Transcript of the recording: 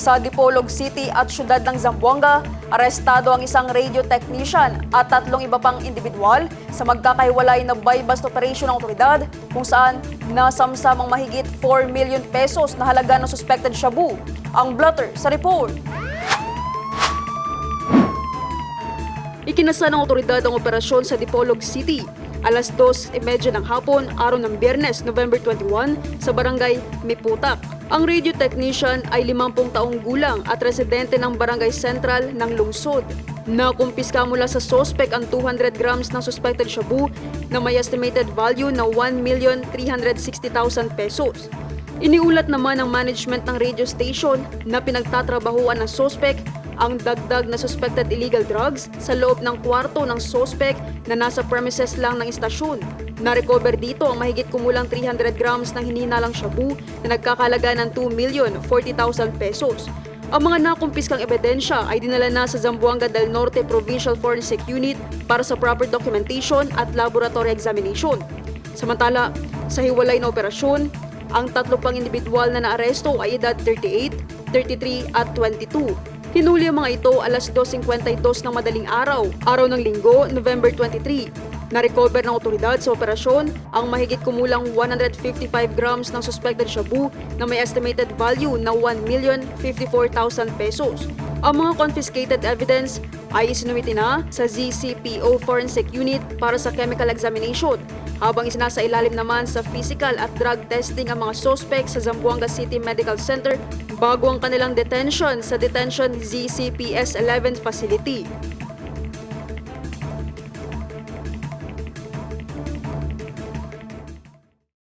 Sa Dipolog City at syudad ng Zamboanga, arestado ang isang radio technician at tatlong iba pang individual sa magkakahiwalay na buy-bust operation ng otoridad kung saan nasamsamang mahigit 4 million pesos na halaga ng suspected shabu. Ang blotter sa report. Ikinasa ng otoridad ang operasyon sa Dipolog City. Alas 2.30 ng hapon, araw ng Biyernes, November 21, sa barangay Miputak. Ang radio technician ay 50 taong gulang at residente ng barangay central ng lungsod. Nakumpiska mula sa sospek ang 200 grams ng suspected shabu na may estimated value na 1,360,000 pesos. Iniulat naman ng management ng radio station na pinagtatrabahuan ng sospek ang dagdag na suspected illegal drugs sa loob ng kwarto ng sospek na nasa premises lang ng istasyon. Na-recover dito ang mahigit kumulang 300 grams ng hinihinalang shabu na nagkakalaga ng 2,040,000 pesos. Ang mga nakumpiskang ebidensya ay dinala na sa Zamboanga del Norte Provincial Forensic Unit para sa proper documentation at laboratory examination. Samantala, sa hiwalay na operasyon, ang tatlo pang individual na naaresto ay edad 38, 33 at 22. Hinuli ang mga ito alas 2.52 ng madaling araw, araw ng linggo, November 23. Na-recover ng otoridad sa operasyon ang mahigit kumulang 155 grams ng suspected shabu na may estimated value na 1,054,000 pesos. Ang mga confiscated evidence ay isinumiti na sa ZCPO Forensic Unit para sa chemical examination habang isinasailalim naman sa physical at drug testing ang mga sospek sa Zamboanga City Medical Center bago ang kanilang detention sa Detention ZCPS 11 facility.